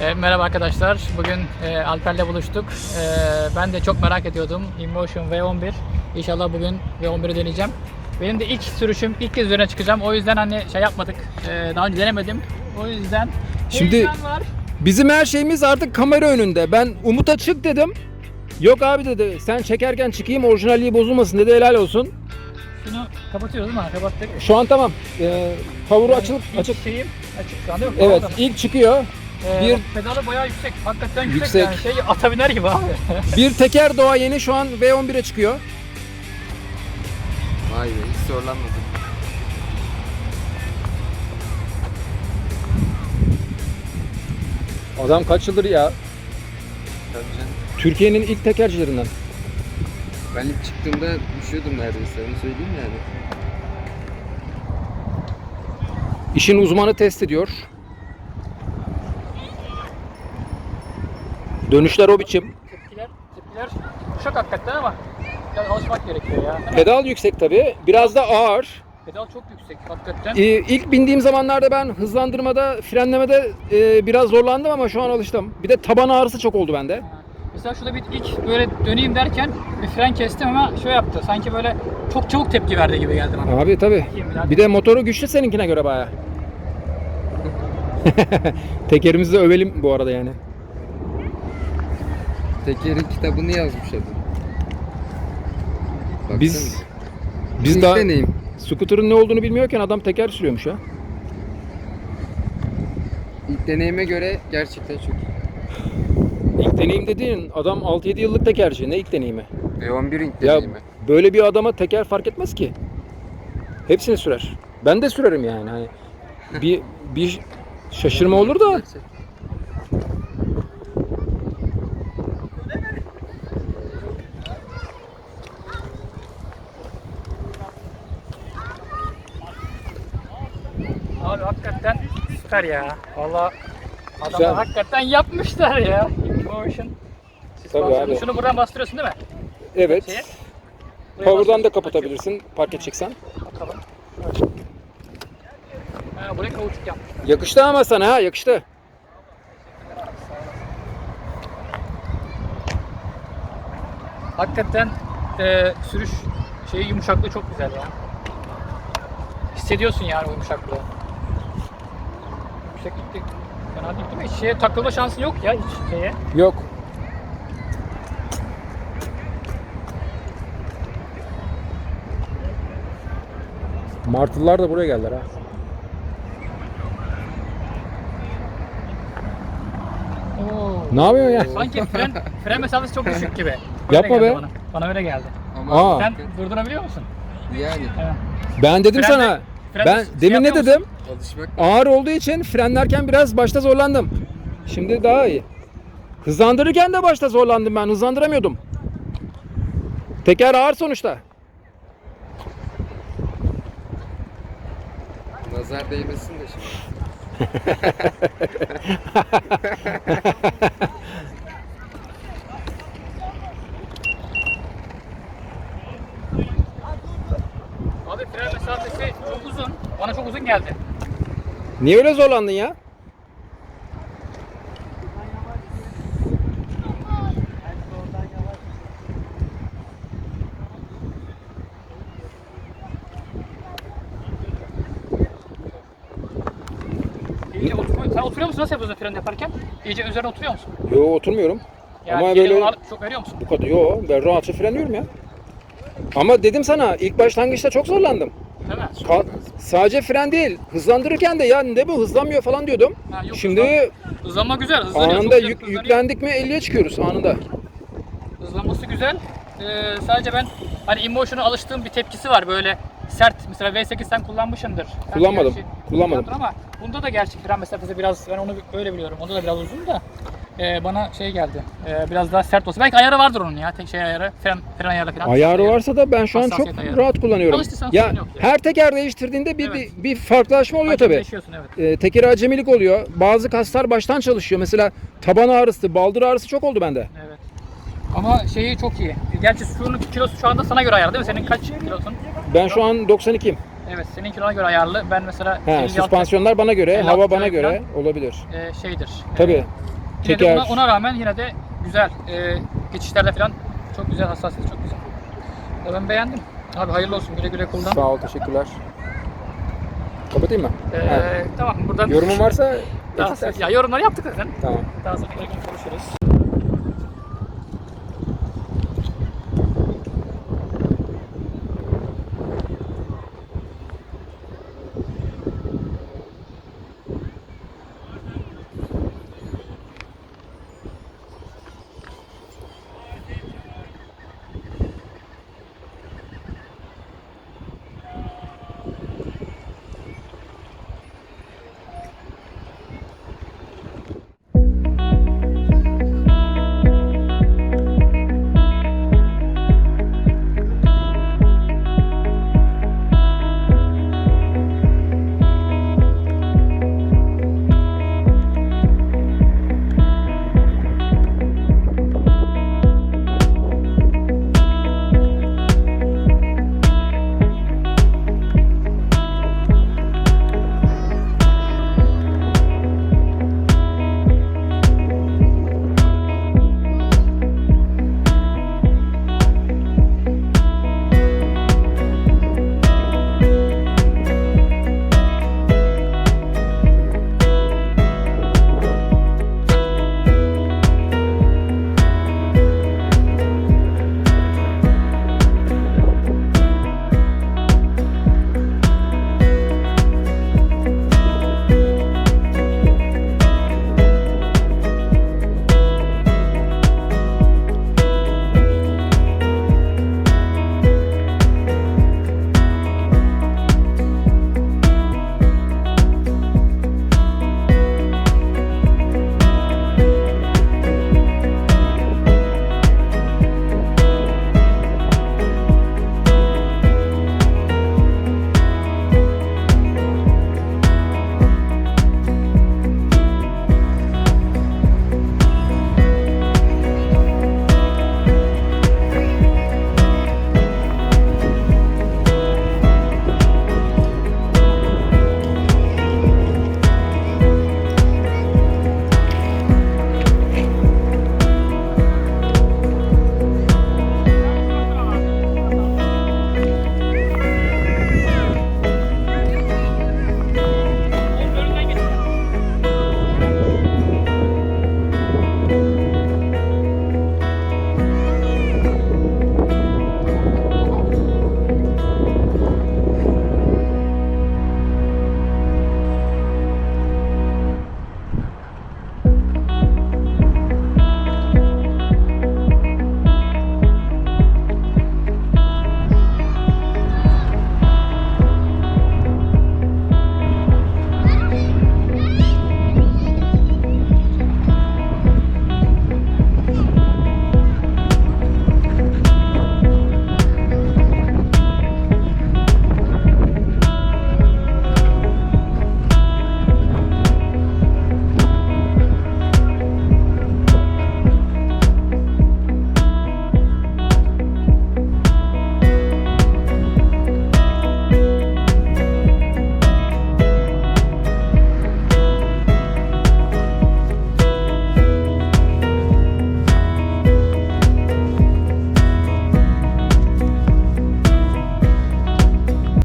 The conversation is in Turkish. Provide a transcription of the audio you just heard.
E, merhaba arkadaşlar. Bugün e, Alper'le buluştuk. E, ben de çok merak ediyordum. InMotion V11. İnşallah bugün V11'i deneyeceğim. Benim de ilk sürüşüm, ilk kez üzerine çıkacağım. O yüzden hani şey yapmadık. E, daha önce denemedim. O yüzden Şimdi- heyecan var. Bizim her şeyimiz artık kamera önünde. Ben Umut'a çık dedim. Yok abi dedi sen çekerken çıkayım orijinalliği bozulmasın dedi helal olsun. Şunu kapatıyoruz değil mi? Kapattık. Şu an tamam. Ee, power'u açılıp açık. Şeyim açık şu an değil mi? Evet Tamam. ilk çıkıyor. E, bir- pedalı bayağı yüksek. Hakikaten yüksek, Yüksek. yani. Şey ata biner gibi abi. Bir teker doğa yeni şu an V11'e çıkıyor. Vay be hiç zorlanmadım. Adam kaç yıldır ya? Tabii canım. Türkiye'nin ilk tekercilerinden. Ben ilk çıktığımda düşüyordum neredeyse onu söyleyeyim yani. İşin uzmanı test ediyor. Dönüşler o biçim. Tepkiler, tepkiler uşak hakikaten ama biraz alışmak gerekiyor ya. Pedal yüksek tabi. Biraz da ağır. Pedal çok yüksek hakikaten. Ee, ilk bindiğim zamanlarda ben hızlandırmada, frenlemede e, biraz zorlandım ama şu an alıştım. Bir de taban ağrısı çok oldu bende. Mesela şurada bir ilk böyle döneyim derken bir fren kestim ama şöyle yaptı. Sanki böyle çok çabuk tepki verdi gibi geldi bana. Abi tabi. Bir de motoru güçlü seninkine göre baya. Tekerimizi de övelim bu arada yani. Teker'in kitabını yazmış adam. Baksana. Biz biz İlk daha deneyim. scooter'ın ne olduğunu bilmiyorken adam teker sürüyormuş ya. İlk deneyime göre gerçekten çok iyi. İlk deneyim dediğin adam 6-7 yıllık tekerci. Ne ilk deneyimi? Ve 11 ilk Ya deneyimi. böyle bir adama teker fark etmez ki. Hepsini sürer. Ben de sürerim yani. Hani bir bir şaşırma olur da Gerçek. Hakikaten süper ya. Valla adamlar Güzel. hakikaten yapmışlar ya. Motion. Tabii abi. Şunu buradan bastırıyorsun değil mi? evet. Şeye. Buraya Power'dan da bastırıyorsun. kapatabilirsin park edeceksen. Bakalım. Ha, buraya kauçuk yapmışlar. Yakıştı ama sana ha yakıştı. Hakikaten e, sürüş şeyi yumuşaklığı çok güzel ya. Hissediyorsun yani o yumuşaklığı. Yükseklikte fena değil değil mi? Şeye takılma şansın yok ya hiç şeye. Yok. Martılar da buraya geldiler ha. Oo. Ne yapıyorsun ya? Sanki fren, fren mesafesi çok düşük gibi. Öyle Yapma geldi be. Bana. bana öyle geldi. Ama Aa. Sen durdurabiliyor musun? yani Evet. Ben dedim Frende- sana. Frende Ben şey demin ne dedim? alışmak Ağır olduğu için frenlerken biraz başta zorlandım. Şimdi daha iyi. Hızlandırırken de başta zorlandım ben. Hızlandıramıyordum. Teker ağır sonuçta. nazar değmesin de şimdi. Abi fren mesafesi çok uzun. Bana çok uzun geldi. Niye öyle zorlandın ya? İyice oturma, sen oturuyor musun? Nasıl yapıyorsun fren yaparken? İyice üzerine oturuyor musun? Yo oturmuyorum. Yani Ama böyle ağırlık çok veriyor musun? bu kadar. Yo ben rahatça frenliyorum ya. Ama dedim sana ilk başlangıçta çok zorlandım. Ka- sadece fren değil. Hızlandırırken de ya ne bu hızlanmıyor falan diyordum. Ha, yok, Şimdi Hızlanma güzel. Hızlanıyor. anında çok yük, hızlanıyor. yüklendik mi 50'ye çıkıyoruz anında. Hızlanması güzel. Ee, sadece ben hani InMotion'a alıştığım bir tepkisi var böyle sert. Mesela V8 sen kullanmışsındır. Sen Kullanmadım, kullanmadım. Ama bunda da gerçi fren mesafesi biraz ben onu öyle biliyorum. Onda da biraz uzun da ee, bana şey geldi. Ee, biraz daha sert olsa. Belki ayarı vardır onun ya. Tek şey ayarı. Fren, fren ayarı falan. Ayarı Şey, varsa da ben şu an çok Hassasiyet ayarı. rahat kullanıyorum. Alıştıysan Ya sorun yok ya. her teker değiştirdiğinde bir, Evet. bir, bir farklılaşma oluyor tabii. Hakimleşiyorsun, evet. Ee, tekeri acemilik oluyor. Bazı kaslar baştan çalışıyor. Mesela taban ağrısı, baldır ağrısı çok oldu bende. Evet. Ama şeyi çok iyi. Gerçi şunun kilosu şu anda sana göre ayar değil mi? Senin kaç kilosun? Ben şu an 92'yim. Evet senin kilona göre ayarlı. Ben mesela He, 56 süspansiyonlar bana göre, 56 hava bana göre olabilir. e, şeydir. Tabii. Yine de Teker. ona, ona rağmen yine de güzel. E, geçişlerde falan çok güzel hassasiyet çok güzel. Ya ben beğendim. Abi hayırlı olsun güle güle kullan. Sağ ol, teşekkürler. Kapatayım mı? E, He. tamam buradan Yorumun varsa daha, eklersin. ya yorumları yaptık zaten. Tamam. Daha sonra konuşuruz.